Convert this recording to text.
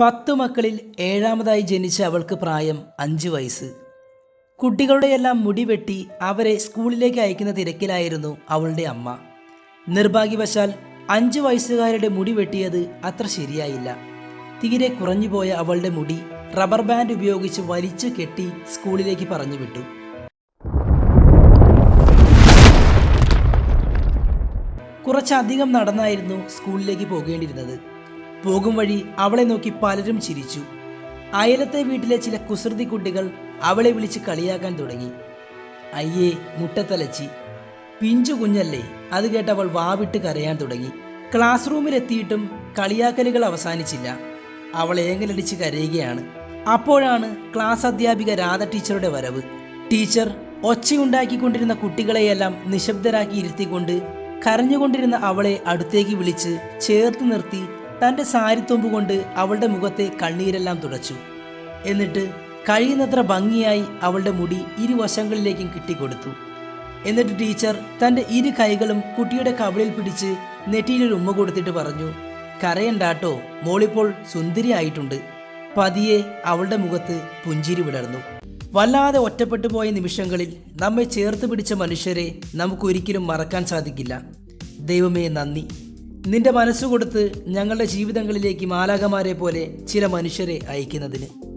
പത്ത് മക്കളിൽ ഏഴാമതായി ജനിച്ച അവൾക്ക് പ്രായം അഞ്ച് വയസ്സ്. കുട്ടികളുടെയെല്ലാം മുടി വെട്ടി അവരെ സ്കൂളിലേക്ക് അയക്കുന്ന തിരക്കിലായിരുന്നു അവളുടെ അമ്മ. നിർഭാഗ്യവശാൽ അഞ്ച് വയസ്സുകാരുടെ മുടി വെട്ടിയത് അത്ര ശരിയായില്ല. തീരെ കുറഞ്ഞുപോയ അവളുടെ മുടി റബ്ബർ ബാൻഡ് ഉപയോഗിച്ച് വലിച്ചു കെട്ടി സ്കൂളിലേക്ക് പറഞ്ഞു വിട്ടു. കുറച്ചധികം നടന്നായിരുന്നു സ്കൂളിലേക്ക് പോകേണ്ടിയിരുന്നത്. പോകും വഴി അവളെ നോക്കി പലരും ചിരിച്ചു. അയലത്തെ വീട്ടിലെ ചില കുസൃതി കുട്ടികൾ അവളെ വിളിച്ച് കളിയാക്കാൻ തുടങ്ങി. അയ്യേ മുട്ടത്തലച്ചി. പിഞ്ചു കുഞ്ഞല്ലേ? അത് കേട്ട് അവൾ വാവിട്ട് കരയാൻ തുടങ്ങി. ക്ലാസ് റൂമിലെത്തിയിട്ടും കളിയാക്കലുകൾ അവസാനിച്ചില്ല. അവൾ ഏങ്ങലടിച്ച് കരയുകയാണ്. അപ്പോഴാണ് ക്ലാസ് അധ്യാപിക രാധ ടീച്ചറുടെ വരവ്. ടീച്ചർ ഒച്ചയുണ്ടാക്കിക്കൊണ്ടിരുന്ന കുട്ടികളെയെല്ലാം നിശബ്ദരാക്കി ഇരുത്തിക്കൊണ്ട് കരഞ്ഞുകൊണ്ടിരുന്ന അവളെ അടുത്തേക്ക് വിളിച്ച് ചേർത്ത് നിർത്തി തന്റെ സാരിത്തൊമ്പ് കൊണ്ട് അവളുടെ മുഖത്തെ കണ്ണീരെല്ലാം തുടച്ചു. എന്നിട്ട് കഴിയുന്നത്ര ഭംഗിയായി അവളുടെ മുടി ഇരുവശങ്ങളിലേക്കും കിട്ടിക്കൊടുത്തു. എന്നിട്ട് ടീച്ചർ തന്റെ ഇരു കൈകളും കുട്ടിയുടെ കവിളിൽ പിടിച്ച് നെറ്റിയിലൊരു ഉമ്മ കൊടുത്തിട്ട് പറഞ്ഞു കരയണ്ടാട്ടോ മോളിപ്പോൾ സുന്ദരിയായിട്ടുണ്ട് പതിയെ അവളുടെ മുഖത്ത് പുഞ്ചിരി വിടർന്നു. വല്ലാതെ ഒറ്റപ്പെട്ടു പോയ നിമിഷങ്ങളിൽ നമ്മെ ചേർത്ത് പിടിച്ച മനുഷ്യരെ നമുക്കൊരിക്കലും മറക്കാൻ സാധിക്കില്ല. ദൈവമേ നന്ദി. നിന്റെ മനസ്സുകൊടുത്ത് ഞങ്ങളുടെ ജീവിതങ്ങളിലേക്ക് മാലാകമാരെ പോലെ ചില മനുഷ്യരെ അയക്കുന്നതിന്.